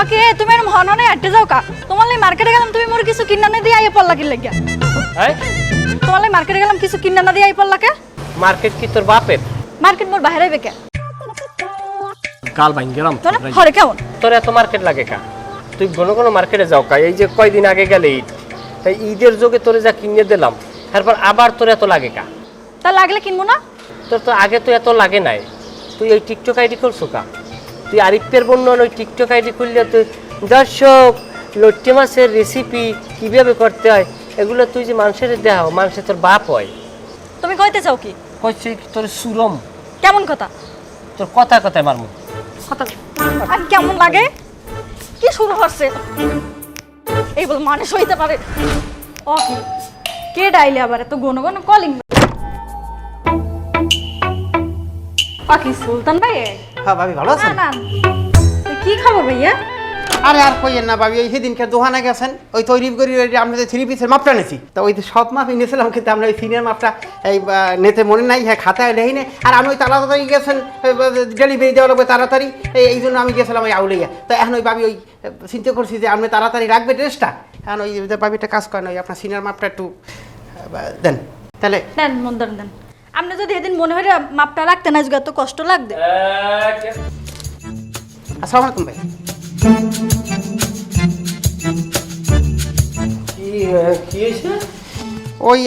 ওকে তুমি এরম হননে আটতে যাও কা। তোমার লাই মার্কেটে গেলাম তুমি মোর কিছু কিনা না দিয়ে আইয়া পড়লা কি লাগিয়া। হ্যাঁ তোমার লাই মার্কেটে গেলাম কিছু কিনা না দিয়ে আই পড়লা কে মার্কেট কি তোর বাপের মার্কেট মোর বাইরে আইবে কে গাল ভাঙ গেলাম হরে কেমন তোর এত মার্কেট লাগে কা। তুই কোনো কোনো মার্কেটে যাও কা। এই যে কয়দিন আগে গেলে ঈদ। তাই ঈদের যোগে তোরে যা কিনে দিলাম। তারপর আবার তোর এত লাগে কা। তা লাগলে কিনবো না। তোর তো আগে তো এত লাগে নাই। তুই ওই টিকটক আইডি করছ কা। তুই আরিফের বন্যন ওই টিকটক আইডি খুললে তুই দর্শক লট্টি মাছের রেসিপি কীভাবে করতে হয় এগুলো তুই যে মানুষের দেখাও মানুষের তোর বাপ হয়। তুমি কইতে চাও কি? কইছে তোর সুরম। কেমন কথা? তোর কথা কথায় মারমু। কথা আর কেমন লাগে? কি শুরু হচ্ছে? এই বল মানুষ হইতে পারে। ও কি কে ডাইলে আবার এত ঘন ঘন কলিং পাকি সুলতান ভাই হ্যাঁ ভাবি ভালো না আছেন না কি খবর ভাইয়া? আরে না ভাবি ওই সেদিনকে দোকানে গেছেন ওই তৈরি করি থ্রি পিসের মাপটা তো ওই সব মাপই নিয়েছিলাম কিন্তু আমরা ওই সিনিয়র মাপটা এই নিতে মনে নাই হ্যাঁ খাতায় আর আমি ওই তাড়াতাড়ি গেছেন ডেলিভারি দেওয়া লাগবে তাড়াতাড়ি এই জন্য আমি গেছিলাম ওই আউলিয়া তো এখন ওই ভাবি ওই চিন্তা করছি যে আপনি তাড়াতাড়ি রাখবে ড্রেসটা? এখন ওই যে ভাবিটা কাজ করেন ওই আপনার সিনিয়র মাপটা একটু দেন। তাহলে মন দেন। আপনি যদি এদিন মনে হয় মাপটা রাখতে না এত কষ্ট লাগবে। আসসালামু আলাইকুম ভাই। কি কি হয়েছে? ওই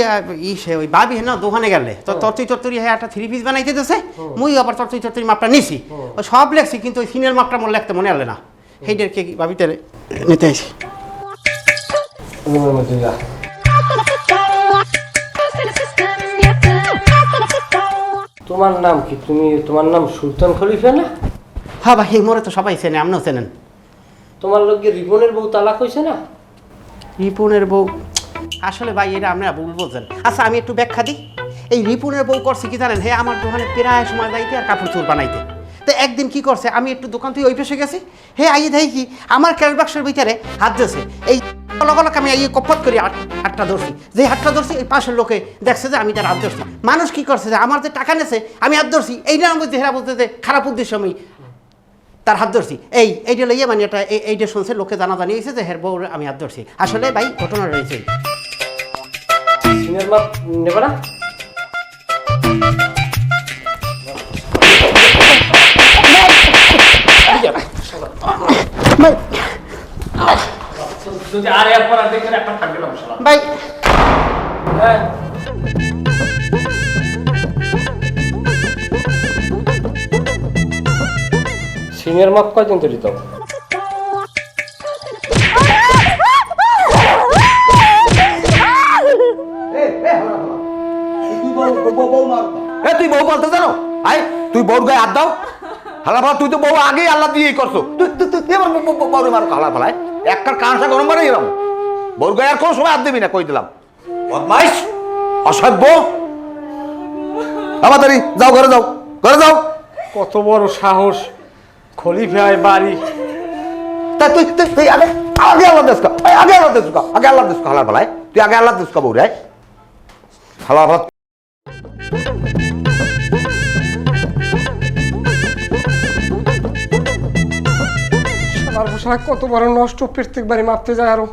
ইসে ওই ভাবি না দোকানে গেলে তো তরতুই তরতুরি হ্যাঁ একটা থ্রি পিস বানাইতে দিতেছে। মুই আবার তরতুই তরতুরি মাপটা নিছি। ওই সব লেখছি কিন্তু ওই সিনিয়র মাপটা মোর লিখতে মনে আলে না। সেইটার কে ভাবিতে নিতে আইছি। তোমার নাম কি? তুমি তোমার নাম সুলতান খলিফা না? হ্যাঁ ভাই মোরে তো সবাই চেনে আপনিও চেনেন। তোমার লোক রিপনের বউ তালাক হয়েছে না? রিপনের বউ আসলে ভাই এটা আপনারা ভুল বলছেন আচ্ছা আমি একটু ব্যাখ্যা দিই। এই রিপনের বউ করছে কি জানেন? হ্যাঁ আমার দোকানে প্রায় সময় যাইতে আর কাপড় চোর বানাইতে। তো একদিন কি করছে? আমি একটু দোকান থেকে ওই পেশে গেছি। হে আইয়ে দেয় কি আমার ক্যাশ বাক্সের ভিতরে হাত দিয়েছে। এই লগালগ আমি আইয়ে কপট করি আট- হাতটা ধরছি। যে হাতটা ধরছি, এই পাশের লোকে দেখছে যে আমি তার হাত ধরছি। মানুষ কি করছে যে আমার যে টাকা নেছে আমি হাত ধরছি। আমি বলছি হেরা বলতে যে খারাপ উদ্দেশ্য আমি তার হাত ধরছি। এই, এইটা লইয়া মানে এটা এই- এইটা শুনছে, লোকে জানা জানিয়েছে যে হের বউ আমি হাত ধরছি। আসলে ভাই, ঘটনা রয়েছে। এই। নেবে না? ভাই। যদি আর একবার আর দেখেন একটা থাকবে না মশলা। ভাই। হ্যাঁ। সিনিয়র মাপ কয়দিন তৈরি তো? তুই বউ বলতে জানো? আই তুই বউর গায়ে হাত দাও। হালা তুই তো বউ আগেই আল্লাহ দিয়েই করছ। তুই তুই তুই এবার বউরে মারো হালা ফালায় একটার কাঁসা গরম মারে এরম বউর গায়ে আর কোনো সময় হাত দিবি না কই দিলাম। বদমাইশ অসভ্য। তাড়াতাড়ি যাও ঘরে যাও ঘরে যাও। কত বড় সাহস খলিফায় বাড়ি। তা তুই তুই আগে আগে আল্লাহ দেশ আগে আল্লাহ দেশ আগে আল্লাহ দেশ হালার ফালায় তুই আগে আল্লাহ দেশ বউ রে হালা পোশাক কত বড় নষ্ট প্রত্যেকবারই মাপতে যায় আরও।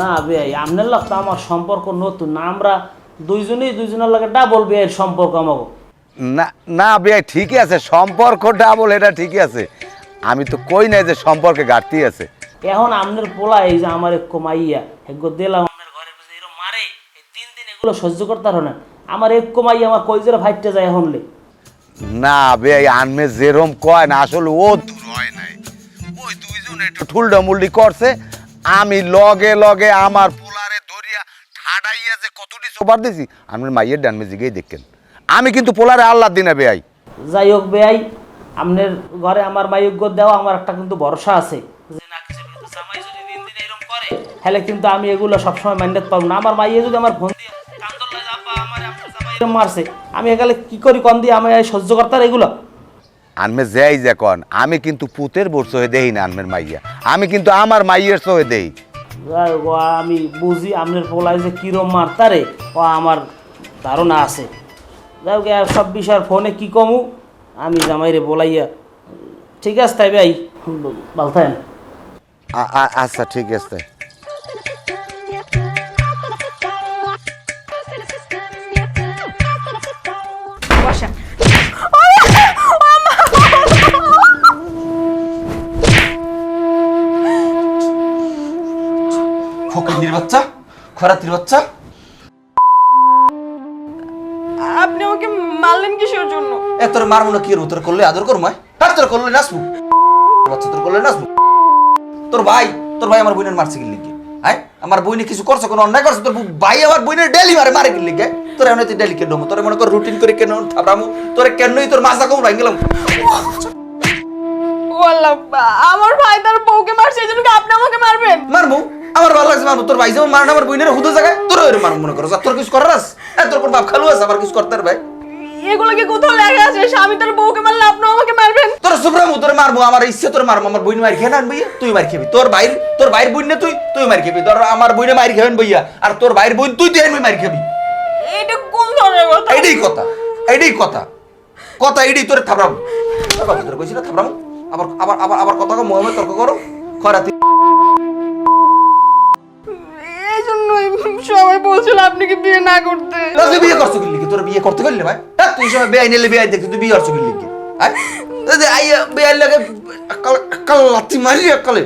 না ভাই আপনার লোক তো আমার সম্পর্ক নতুন। না আমরা দুইজনেই দুইজনের লাগে ডাবল বিয়ের সম্পর্ক আমাকে না না বিয়ে ঠিকই আছে। সম্পর্ক ডাবল এটা ঠিকই আছে। আমি তো কই নাই যে সম্পর্কে ঘাটতি আছে। এখন আপনার পোলা এই যে আমার এক কমাইয়া এগো দিলাম ঘরে বসে এরকম মারে এই দিন দিন এগুলো সহ্য করতে পারো না। আমার এক কমাইয়া আমার কই জোরে ফাইটতে যায় এখন লে না বে আনমে যেরম কয় না আসলে ও দূর হয় নাই। ওই দুইজন একটু ঠুলডা মুলডি করছে আমি লগে লগে আমার পোলারে ধরিয়া ঠাডাইয়া যে কতটি সোবার দিছি আমি মাইয়ের ডানমে জিগেই দেখেন। আমি কিন্তু পোলারে আল্লাহ দিনে বেয়াই। যাই হোক বেয়াই আপনার ঘরে আমার মাইজ্ঞ দেওয়া আমার একটা কিন্তু ভরসা আছে। যে না কিছু জামাই যদি দিন দিন এরকম করে তাহলে কিন্তু আমি এগুলো সবসময় মাইন্ডাত পাবো না। আমার মাইয়ে যদি আমার ফোন দিয়ে আপনার মারছে। আমি একালে কি করি কন দিয়ে আমি সহ্য করতার এগুলো। আনমে যাই যে কন আমি কিন্তু পুতের বর্ষ হয়ে দেই না আনমের মাইয়া। আমি কিন্তু আমার মাইয়ের সহে দেই যাই হোক, আমি বুঝি আপনার পোলায় যে কিরম মারতারে ও আমার ধারণা আছে। যাও গে আর সব বিষয় আর ফোনে কি কমু? আমি জামাইরে বলাইয়া ঠিক আছে তাই ভাই ভালো থাকেন আচ্ছা ঠিক আছে। খরাতির বাচ্চা। আপনি আমাকে মারলেন কিসের জন্য? এ তোর মারবো না কি করব? তোর করলে আদর করব আর তোর করলে নাচবো? বাচ্চা তোর করলে নাচবো? তোর ভাই তোর ভাই আমার বোনের মারছে গিল্লি হ্যাঁ আমার বইনে কিছু করছে কোনো অন্যায় করছে? তোর ভাই আমার বইনের ডেলি মারে মারে গিল্লি গে তোর এমনি তুই ডেলি কেন তোর মনে কর রুটিন করে কেন থাবরামু তোর কেনই তোর মাথা কম ভাই গেলাম? আমার ভাই তার বউকে মারছে এই জন্য কি আপনি আমাকে মারবেন? মারবো। আমার ভালো লাগছে মারবো তোর ভাই যেমন মারে আমার বইনের হুদো জায়গায়? তোর মনে করো তোর কিছু করার তোর কোন বাপ খালু আছে আমার কিছু করতে পারবে এগুলো কি কোথাও লেখা আছে? স্বামী তার বউকে মারলে আপনিও আমাকে মারবেন? তোর সুপ্রামু তোর মারবো আমার ইচ্ছে তোর মারবো আমার বইন মার খেয়ে না ভাইয়া তুই মার খেবি। তোর ভাইর তোর ভাইর বইন না তুই তুই মার খেবি। তোর আমার বইনে মার খেবেন ভাইয়া আর তোর ভাইর বইন তুই তুই মার খেবি। এটা কোন ধরনের কথা? কথা কথা। তোর থাবরামু বাবা তোর কইছি না থাবরামু আবার আবার আবার আবার কথা মোহাম্মদ তর্ক করো। খরাতি সবাই বলছিল আপনি কি বিয়ে না করতে? না, তুই বিয়ে করছ কি লিখে তোর বিয়ে করতে পারলি ভাই? হ্যাঁ তুই সময় বেআই নিলে বেআই দেখি তুই বিয়ে করছ কি লিখে হ্যাঁ? তুই আইয়া বেআই লাগে কাল লাথি মারি কালে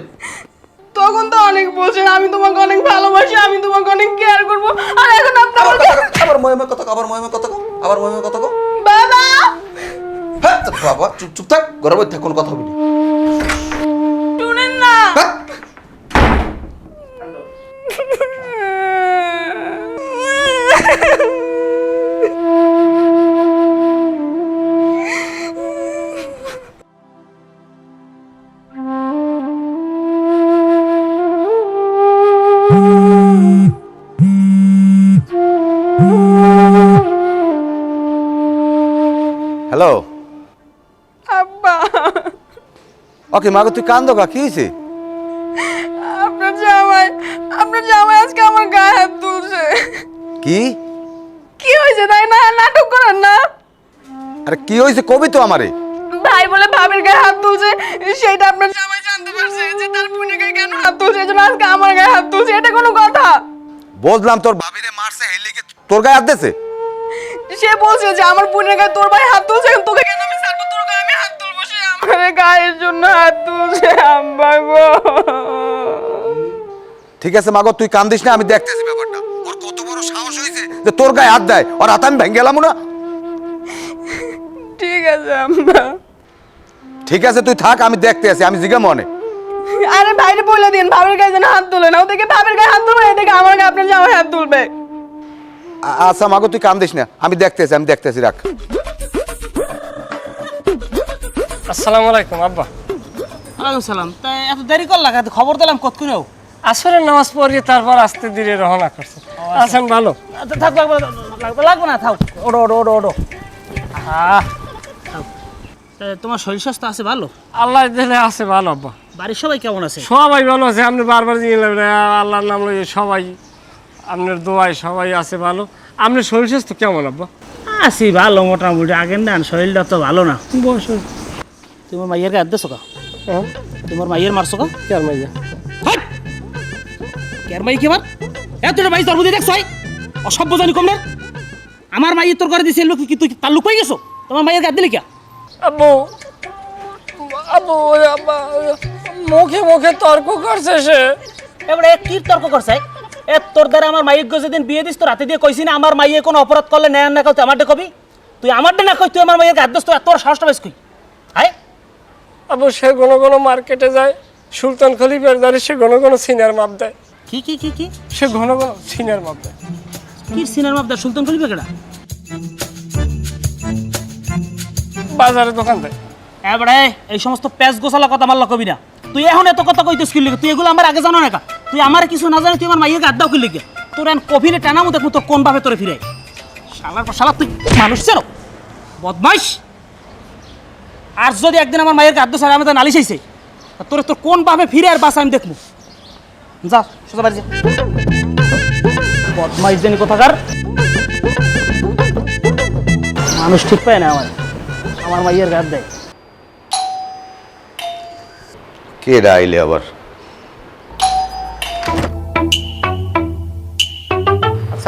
তখন তো অনেক বলছেন আমি তোমাকে অনেক ভালোবাসি আমি তোমাকে অনেক কেয়ার করব। আর এখন আপনি আবার আবার কথা আবার কথা কও, আবার মহিমা কথা বাবা! হ্যাঁ, বাবা চুপ চুপ থাক মধ্যে থাক, কোনো কথা বলি শুনেন হ্যালো আব্বা। ওকে মাগো তুই কান্দো কা কি হয়েছে আপনার জামাই আপনার জামাই আজকে আমার গায়ে হাত তুলছে। কি? কি হয়েছে তাই না? নাটক করেন না। আরে কি হয়েছে কবি তো আমারে। ভাই বলে ভাবির গায়ে হাত তুলছে সেটা আপনার জামাই জানতে পারছে যে তার বোনের গায়ে কেন হাত তুলছে এই জন্য আজকে আমার গায়ে হাত তুলছে এটা কোনো কথা। বুঝলাম তোর ভাবিরে মারছে হেই লেগে তোর গায়ে হাত দিছে সে বলছে যে আমার বোনের গায়ে তোর ভাই হাত তুলছে তোকে কেন আমি ছাড়বো? তোর গায়ে আমি হাত তুলবো সে আমার গায়ের জন্য হাত তুলছে আম্মা গো। ঠিক আছে মাগো তুই কান্দিস না আমি দেখতেছি ব্যাপারটা। ওর কত বড় সাহস হয়েছে যে তোর গায়ে হাত দেয় ওর হাত আমি ভেঙে গেলাম না। ঠিক আছে আম্মা ঠিক আছে তুই থাক আমি দেখতে আছি আমি জিগা মনে। আরে ভাইরে বলে দিন ভাবের গায়ে যেন হাত তুলে না ওদিকে ভাবের গায়ে হাত তুলবে এদিকে আমার গায়ে আপনার জামাই হাত তুলবে। আচ্ছা মাগো তুই কান্দিস না। আমি দেখতেছি আমি দেখতেছি রাখ। আসসালামু আলাইকুম আব্বা। ওয়ালাইকুম সালাম। তা এত দেরি করলা কাতে খবর দিলাম কতক্ষণেও আসরের নামাজ পড়িয়ে তারপর আসতে ধীরে রওনা করছে। আছেন ভালো? আচ্ছা, থাক লাগবে না, লাগবে লাগবে না থাক। ওডো ওডো ওডো ওডো। আহ। তোমার শরীর স্বাস্থ্য আছে ভালো? আল্লাহ দিলে আছে ভালো আব্বা। বাড়ির সবাই কেমন আছে? সবাই ভালো আছে আপনি বারবার দিয়ে আল্লাহর নাম লইয়ে সবাই আপনার দোয়ায় সবাই আছে ভালো। আপনার শরীর স্বাস্থ্য কেমন আব্বা? আছি ভালো মোটামুটি। আগের না শরীরটা তো ভালো না। বয়স তোমার মাইয়ের গায়ে দিছো কা তোমার মাইয়ের মারছো কা কেন মাইয়া। হাট! কের মাই কি মার এত মাই তোর বুদ্ধি দেখছ অসভ্য জানি কম না? আমার মাইয়ের তোর করে দিছে লোক কি তুই তার লোক পাই গেছো? তোমার মাইয়ের গায়ে দিলি কে? আব্বু আব্বু মুখে মুখে তর্ক করছে সে। এবারে কি তর্ক করছে এ তোর দ্বারা আমার মাইয়ের যেদিন বিয়ে দিস তো রাতে দিয়ে কইছি না আমার মাইয়ে কোনো অপরাধ করলে নেয় না তুই আমারটা কবি? তুই আমারটা না কই তুই আমার মাইয়ের গায়ে দিস তোর সাহসটা বেশ কই? আব্বু সে ঘন ঘন মার্কেটে যায় সুলতান খলিফের দ্বারে সে ঘন ঘন সিনিয়র মাপ দেয়। কি কি কি কি? সে ঘন ঘন সিনিয়র মাপ দেয়। কি সিনেমার মাপদার সুলতান খলিফা কেডা? বাজারে দোকান দেয়। এবারে এই সমস্ত প্যাচ গোছালা কথা মাল্লা কবি না। তুই এখন এত কথা কইতেছ কি লিখে তুই এগুলো আমার আগে জানো না কা? তুই আমার কিছু না জানি, তুই আমার মাইয়ের গাদ্দাও কি লিখে তোর এখন কফিনে টানামো দেখব তোর কোন ভাবে তোরে ফিরে শালার পর শালা, তুই মানুষ চেনো বদমাইশ। আর যদি একদিন আমার মায়ের গাদ্দ ছাড়া আমাদের নালিশ আইছে তা তোরে তোর কোন ভাবে ফিরে আর বাসা আমি দেখব? যা, সোজা বাড়ি যা। বদমাইশ জানি কোথাকার। মানুষ ঠিক পায় না আমার। আমার মাইয়ের গাদ দেয়। কে ডাইলে আবার?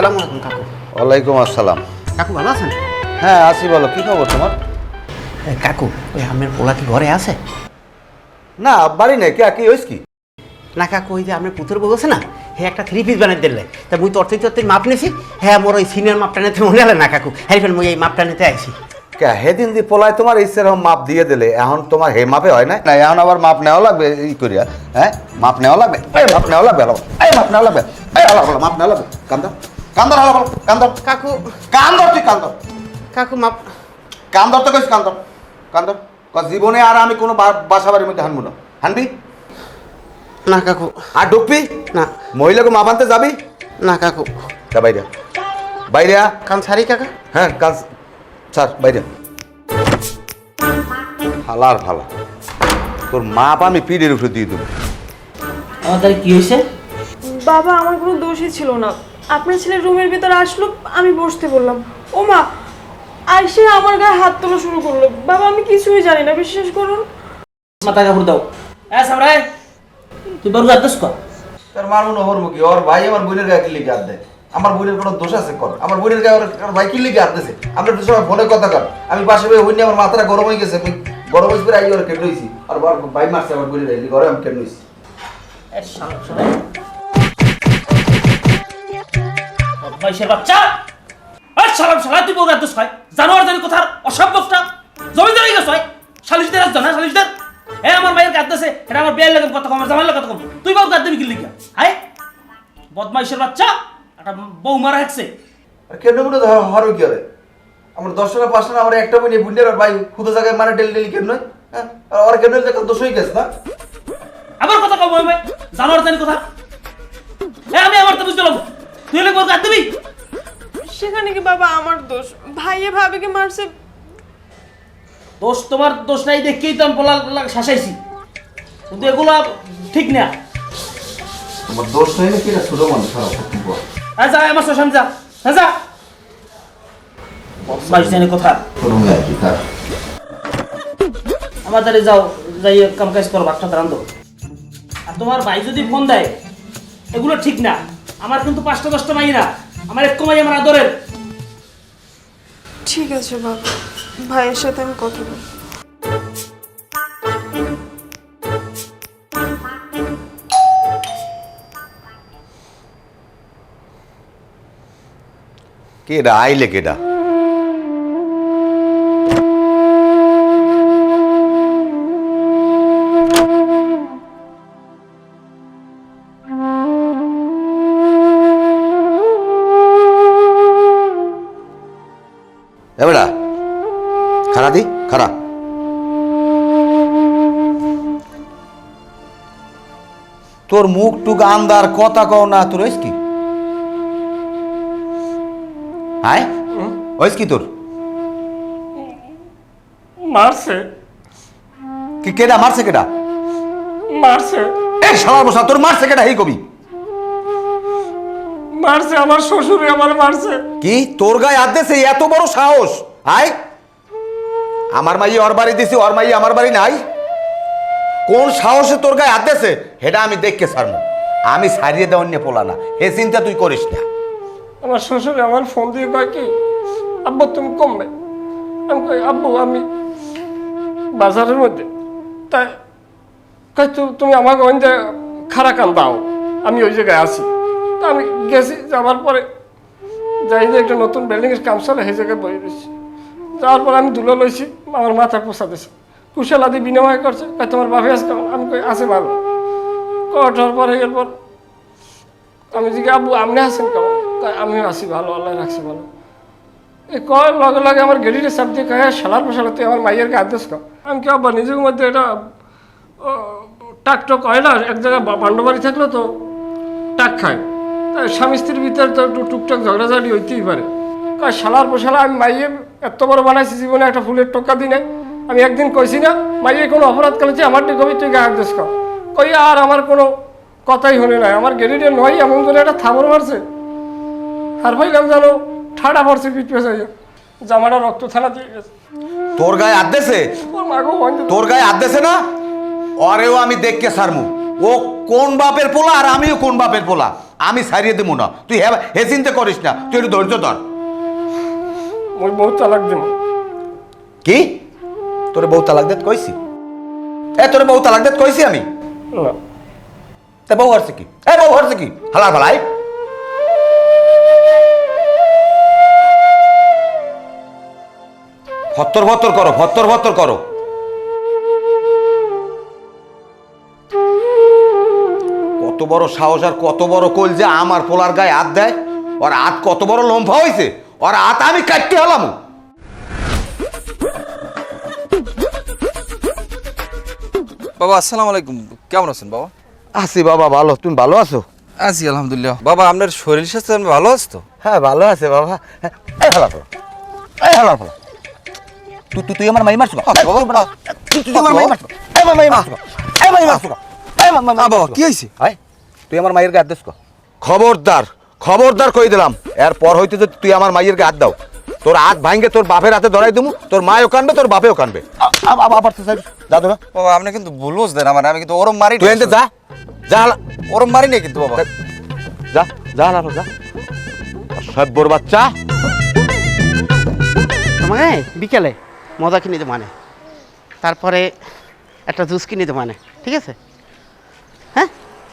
আসসালামু আলাইকুম কাকু। ওয়ালাইকুম আসসালাম। কাকু ভালো আছেন? হ্যাঁ আসি বলো কি খবর তোমার? কাকু ওই আমের পোলা কি ঘরে আছে? না বাড়ি নেই কে কি হইস কি? না কাকু ওই যে আপনার পুতুর বউ আছে না হ্যাঁ একটা থ্রি পিস বানাই দিলে। তা মুই তরতে তরতে মাপ নিছি হ্যাঁ মোর ওই সিনিয়র মাপটা নিতে মনে হলে না কাকু। হ্যাঁ ফের মুই এই মাপটা নিতে আইছি। কে হেদিন দি পোলায় তোমার ইচ্ছের মাপ দিয়ে দিলে এখন তোমার হে মাপে হয় না না এখন আবার মাপ নেওয়া লাগবে ই করিয়া হ্যাঁ? মাপ নেওয়া লাগবে? এই মাপ নেওয়া লাগবে এই মাপ নেওয়া লাগবে এই মাপ নেওয়া লাগবে কান্দর কান্দর হলো হলো কান্দর। কাকু। কান্দর তুই কান্দর। কাকু মাপ। কান্দর তো কইস কান্দর। কান্দর। ক জীবনে আর আমি কোনো বা- বাসা বাড়ির মধ্যে হানবো না। হানবি? না কাকু। আর ঢুকবি না। মহিলাকে মাপ আনতে যাবি? না কাকু। তা বাইরে বাইরে। কান ছাড়ি কাকা। হ্যাঁ কাজ স্যার বাইরে ফালার ফালা তোর মাপ আমি পিঠের উপরে দিয়ে দেবো। আমার তাহলে কি হয়েছে? বাবা আমার কোনো দোষই ছিল না। আপনার ছেলে রুমের ভিতরে আসলো আমি বসতে বললাম ও মা আইসে আমার গায়ে হাত তোলা শুরু করল। বাবা আমি কিছুই জানি না বিশ্বাস করুন। মাথা কাপড় দাও। হ্যাঁ সামরাই তুই বড় গাদ কর। তার মারবো না হরমু কি? ওর ভাই আমার বোনের গায়ে কিল্লি গাদ দেয়? আমার বোনের কোনো দোষ আছে কর? আমার বোনের গায়ে ওর ওর ভাই কিল্লি গাদ দিছে? আমরা তো সবাই ফোনে কথা কর। আমি পাশে বই হইনি আমার মাথাটা গরম হয়ে গেছে আমি গরম হয়েছে পরে আই ওর কেটে হইছি আর ওর ভাই মারছে আমার বোনের গায়ে ঘরে আমি কেটে হইছি বদমাইশের বাচ্চা। আর সালাম শালা তুই বউরা দোষ হয়। জানোয়ার জানি কোথার? অসম্ভবটা জমিদার গেছ হয় সালিশদের আসছো না সালিশদের? এ আমার মায়ের গাদ দেছে এটা আমার বিয়ের লাগে কথা কম আমার জামাইয়ের কথা কম। তুই বউ গাদ দিবি কি লিখা হাই বদমাইশের বাচ্চা একটা বউ মারা হেকছে কেন মনে হরো কি হবে আমার দশ টাকা পাঁচ টাকা আমার একটা বই নিয়ে আর ভাই খুদো জায়গায় মানে ডেলি ডেলি কেন নয় হ্যাঁ আর কেন দোষ হয়ে গেছে না? আবার কথা কম ভাই। জানোয়ার জানি কোথা এ আমি আমার তো বুঝতে তুই হলে বউ গাদ দিবি সেখানে কি বাবা আমার দোষ? ভাইয়ে ভাবিকে মারছে। দোষ তোমার দোষ নাই দেখেই তো আমি বলা শাসাইছি। কিন্তু এগুলো ঠিক না। তোমার দোষ হয় না কি না ছোট মানুষ বল। হ্যাঁ যা আমার শ্মশান যা। হ্যাঁ যা। জানি কথা। কি আমার তাহলে যাও যাই কাম কাজ করো বাচ্চা আর তোমার ভাই যদি ফোন দেয় এগুলো ঠিক না। আমার কিন্তু পাঁচটা দশটা মাই না আমার এক কমাই আমার আদরের। ঠিক আছে বাবা। ভাইয়ের সাথে আমি কথা বলব কেডা আইলে কেডা? তোর মুখ টুক আন্দার কথা কও না তোর হইস কি? হইস কি তোর? মারছে। কি কেডা মারছে কেডা? মারছে। এই বসা তোর মারছে কেডা হেই কবি? মারছে আমার শ্বশুরে আমার মারছে। কি? তোর গায়ে হাত দিয়েছে এত বড় সাহস। আই আমার মাই ওর বাড়ি দিছি ওর মাই আমার বাড়ি নাই। কোন সাহসে তোর গায়ে হাত দিয়েছে, সেটা আমি দেখকে সারমু আমি সারিয়ে দেওয়ার নিয়ে পোলা না। হে চিন্তা তুই করিস না। আমার শ্বশুরে আমার ফোন দিয়ে কয় কি, আব্বু, তুমি কমবে? আমি কই, আব্বু, আমি বাজারের মধ্যে। তাই কই তুমি আমাকে ওই যে খারা কান দাও, আমি ওই জায়গায় আছি। তা আমি গেছি, যাওয়ার পরে যাই যে একটা নতুন বিল্ডিংয়ের কাম চলে, সেই জায়গায় বই রয়েছি। যাওয়ার পরে আমি দুলো লইছি, আমার মাথা পোষা দিছে। কুশাল আদি বিনিময় করছে। তোমার বাপে আজ কেমন আমি কই আছে ভালো। কটার পরে এরপর আমি জিজ্ঞাসা আব্বু আপনি আছেন কেমন? কয়, আমিও আছি ভালো আল্লাহ রাখছি ভালো। এই কয় লগে লগে আমার গেড়িতে চাপ দিয়ে কয় শালার ফসালা তুই আমার মাইয়ের দিস কও। আমি কি আব্বা নিজের মধ্যে এটা টাক টক হয় না? এক জায়গায় বান্ডবাড়ি থাকলে তো টাক খায়। তাই স্বামী স্ত্রীর ভিতরে তো একটু টুকটাক ঝগড়াঝাড়ি হইতেই পারে। কয় শালার পোশালা আমি মাইয়ে এত বড় বানাইছি জীবনে একটা ফুলের টোকা দিনে আমি একদিন কইছি না মাইয়ে কোনো অপরাধ করেছি আমার কবি তুই গায়ে দিস কও। কই আর আমার কোনো কথাই হলে নাই আমার গেড়িতে নয় এমন করে একটা থাবর মারছে। আর ভাইলাম জানো ঠাডা পড়ছে পিঠ পেঁচাইয়া। জামাটা রক্ত থানা দিয়ে গেছে। তোর গায়ে দেছে? ওর তোর গায়ে দেছে না? অরেও আমি দেখকে সারমু। ও কোন বাপের পোলা আর আমিও কোন বাপের পোলা? আমি সারিয়ে দেবো না। তুই হে হে চিন্তা করিস না তুই একটু ধৈর্য ধর। ওই বহুত তালাক দিব কি? তোরে বউ তালাক দেত কইছি? এ তোরে বউ তালাক দেত কইছি আমি? না। তা বউ হারছে কি? এ বউ হারছে কি? হালার ভালাই। ফত্তর ফত্তর করো ফত্তর ফত্তর করো। কত বড় সাহস আর কত বড় কোল যে আমার পোলার গায়ে হাত দেয়? ওর হাত কত বড় লম্ফা হয়েছে ওর হাত আমি কাটতে হলাম। বাবা আসসালামু আলাইকুম। কেমন আছেন বাবা? আছি বাবা ভালো। তুমি ভালো আছো? আছি আলহামদুলিল্লাহ। বাবা আপনার শরীর স্বাস্থ্য ভালো আছে তো? হ্যাঁ ভালো আছে বাবা। হ্যাঁ, এই হালা ফলা। এই হালা ফলা। তুই তুই তুই আমার মাই মারছো তুই তুই আমার মাই মারছো এই মাই মারছো এই মাই মারছো এই মাই আ, বাবা কি হয়েছে আয় তুই আমার মায়ের গায়ে হাত দিস খবরদার খবরদার কই দিলাম। এরপর হইতে যদি তুই আমার মায়ের গায়ে হাত দাও তোর হাত ভাঙ্গে তোর বাপের হাতে ধরাই দিমু তোর মায়ও কানবে তোর বাপেও কানবে। আবার তো বাবা আপনি কিন্তু ভুল বুঝলেন আমার আমি কিন্তু ওরম মারি তুই যা যা ওরম মারি নেই কিন্তু বাবা। যা যা যা। সব্বর বাচ্চা। তোমাকে বিকেলে মজা কিনে দেবো মানে। তারপরে একটা জুস কিনে দেবো মানে ঠিক আছে? হ্যাঁ?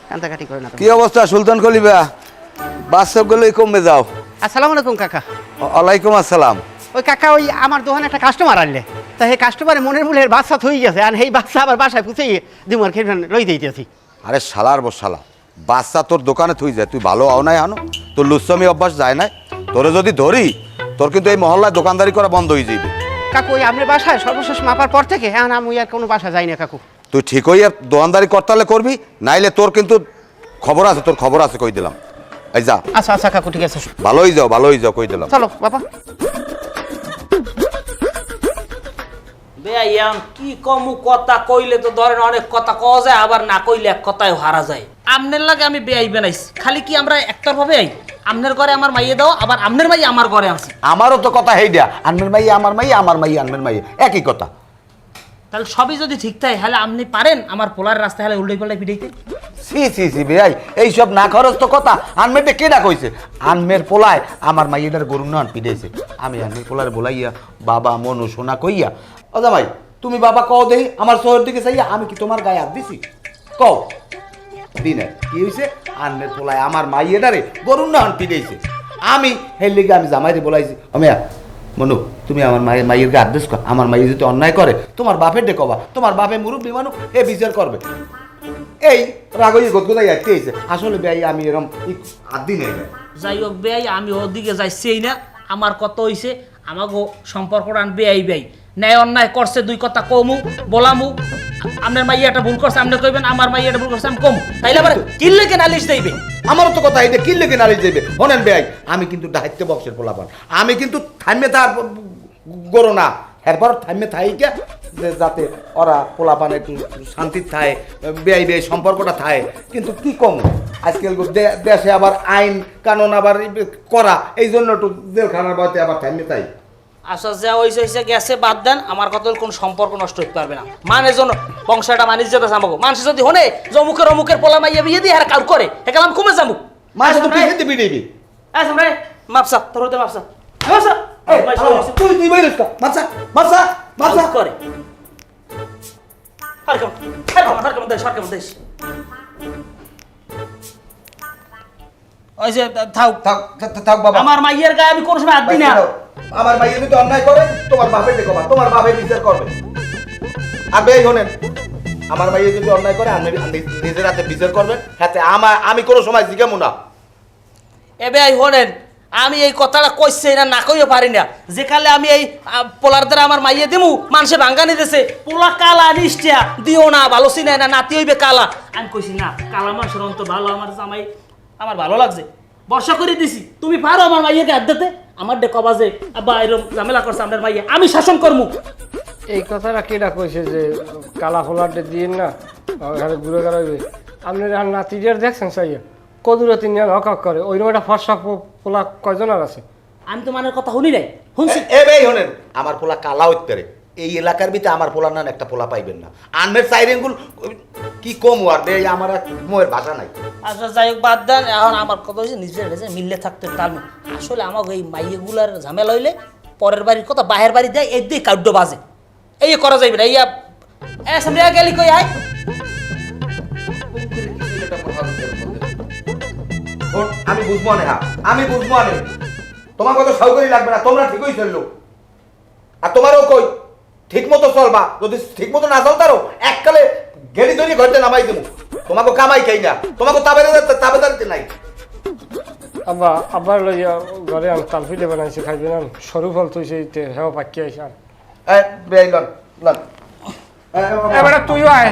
কান্তাকাটি করে না কি অবস্থা সুলতান কলিবা? বাস্তব গেলেই কমবে যাও। আসসালামু আলাইকুম কাকা। ওয়ালাইকুম আসসালাম। ওই কাকা ওই আমার দোকানে একটা কাস্টমার আনলে। তা সেই কাস্টমারের মনের মূলের বাচ্চা থই গেছে আর সেই বাচ্চা আবার বাসায় পুষেই দিমার খেয়ে লই দিতেছি আরে শালার বস শালা বাচ্চা তোর দোকানে থুই যায় তুই ভালো আও নাই আনো তোর লুচ্ছমি অভ্যাস যায় নাই। তোরে যদি ধরি তোর কিন্তু এই মহল্লায় দোকানদারি করা বন্ধ হয়ে যাবে কাকু ওই আপনার বাসায় সর্বশেষ মাপার পর থেকে হ্যাঁ আমি আর কোনো বাসা যাই না কাকু। তুই ঠিকই আর দোকানদারি করতে হলে করবি নাইলে তোর কিন্তু খবর আছে তোর খবর আছে কই দিলাম। এই যা। আচ্ছা আচ্ছা কাকু ঠিক আছে। ভালোই যাও ভালোই যাও কই দিলাম। চলো বাবা। এখন কি কমু কথা কইলে তো ধরেন অনেক কথা কওয়া যায় আবার না কইলে এক কথায় হারা যায়। আমনের লাগে আমি বেয়াই বানাইছি। খালি কি আমরা একতরফা বেয়াই? আমনের ঘরে আমার মাইয়ে দাও আবার আমনের মাইয়ে আমার ঘরে আনছি। আমারও তো কথা হেই দিয়া আনমের মাই আমার মাই আমার মাই আনমের মাই একই কথা। তাহলে সবই যদি ঠিক থাকে, তাহলে আপনি পারেন আমার পোলার রাস্তা হলে উল্টে পাল্টাই পিটাইতে। সি সি সি ভাই এইসব না খরচ তো কথা। আনমেরটা কেডা কইছে? আনমের পোলায় আমার মাইয়েটার গরু নান পিটাইছে। আমি আনমের পোলার বলাইয়া, বাবা, মনু, সোনা কইয়া, অজা ভাই, তুমি বাবা কও দেই আমার শহর দিকে চাইয়া আমি কি তোমার গায়ে হাত দিছি? কও। দিনে কি হইছে? আনমের পোলায় আমার মাইয়েটারে গরু নান পিটাইছে। আমি হের লিগে আমি জামাইরে বলাইছি। অমিয়া মনু তুমি আমার মায়ের মাইয়ের গায়ে হাত দিস আমার মাইয়ে যদি অন্যায় করে তোমার বাপের ডেকবা তোমার বাপে মুরব্বী মানুষ এ বিচার করবে। এই রাগই গদগদাই আটকে আইছে। আসলে ভাই আমি এরকম আদি নেই। যাই হোক বেয়াই আমি ওদিকে যাইছেই না আমার কত হইছে আমাকে সম্পর্কটা আন বেয়াই বেয়াই। ন্যায় অন্যায় করছে দুই কথা কমু বলামু আপনার মাইয়া একটা ভুল করছে আপনি কইবেন আমার মাইয়া একটা ভুল করছে আমি কমু। তাইলে আবার কিনলে কে নালিশ দেইবে? আমারও তো কথা এটা কি লেগে নালিশ দেবে হনেন ভাই, আমি কিন্তু দায়িত্ব বক্সের পোলাপান। আমি কিন্তু থামে তার গরো না। এরপর থামে থাইকে যাতে ওরা পোলাপান একটু শান্তি থায় বেআই বেআই সম্পর্কটা থায়। কিন্তু কি কম? আজকাল দেশে আবার আইন কানুন আবার করা এই জন্য একটু জেলখানার বাড়িতে আবার থামে তাই। আচ্ছা যা হয়েছে হয়েছে গেছে বাদ দেন আমার কত কোন সম্পর্ক নষ্ট হতে পারবে না। মানে জন্য বংশটা মানিস যেতে যাব মানুষ যদি হনে যে অমুকের পোলা মাইয়া বিয়ে দিয়ে আর কাউ করে একাল আমি কমে যাব। মাঝে তো পিছিয়ে দিবি? দিবি মাপসা তোর হতে মাপসা। মাপসা তুই তুই বাইরে মাছা মাছা মাছা করে। আর কেমন আর কেমন আর কেমন দেশ আর কেমন দেশ। ওই যে থাক থাক। থাক- থাক বাবা। আমার মাইয়ের গায়ে আমি কোনো সময় হাত দিই না। আমার ভাই যদি অন্যায় করে তোমার বাপে দেখো বা তোমার বাপে বিচার করবে। আর বেই শোনেন আমার ভাই যদি অন্যায় করে আমি নিজের হাতে বিচার করবেন। হাতে আমার, আমি কোনো সময় জিজ্ঞামু না। এবে আই হলেন, আমি এই কথাটা কইছে না না কইও পারি না। যেকালে আমি এই পোলার দ্বারা আমার মাইয়ে দিমু, মানুষে ভাঙ্গানি দিছে। পোলা কালা নিষ্ঠিয়া দিও না, ভালো চিনাই না, নাতি হইবে কালা। আমি কইছি, না, কালা মানুষের অন্ত ভালো, আমার জামাই, আমার ভালো লাগছে। বর্ষা করে দিছি, তুমি পারো আমার মাইয়াকে হাত দিতে? আমার ডে কবা যে আব্বা এরকম ঝামেলা করছে আমার মাইয়া আমি শাসন করমু। এই কথাটা কেটা কইছে যে কালা ফোলারটা দিয়ে না ঘরে ঘুরে গেড়াইবে আপনি আর নাতিদের দেখছেন সাইয়া? কদুরা তিন হক হক করে। ওইরকম একটা ফর্সা পোলা কয়জন আর আছে? আমি তো মানের কথা শুনি নাই। শুনছি। এ ভাই হনেন আমার পোলা কালা হইতে পারে। এই এলাকার ভিতরে আমার পোলা না একটা পোলা পাইবেন না। আনমের সাইরেনগুল কি কম আর বে আমার আর মোয়ের ভাষা নাই। আচ্ছা যাই হোক বাদ দেন এখন আমার কথা হচ্ছে নিজের কাছে মিললে থাকতে তালমে আসলে আমাকে এই মাইয়েগুলার ঝামেলা হইলে পরের বাড়ির কথা বাহের বাড়ি দেয় এই দিয়ে কাউড বাজে। এই করা যাইবে না ইয়া এ গেলি কই আয়। আমি বুঝব না আমি বুঝব না। তোমার কত সৌকর্য লাগবে না তোমরা ঠিকই চলল আর তোমারও কই ঠিক মতো চলবা। যদি ঠিক মতো না চলতারো এককালে গেড়ি ধরি ঘরতে নামাই দেবো তোমাকে কামাই খাই না। তোমাকে তাবেদার তাবেদারিতে নাই। আব্বা আব্বার লইয়া ঘরে আমি তালফিলে বানাইছি খাইবে না। সরু ফল তুই সেই হেও পাকি আইসা বেই লন লন। এবারে তুইও আয়।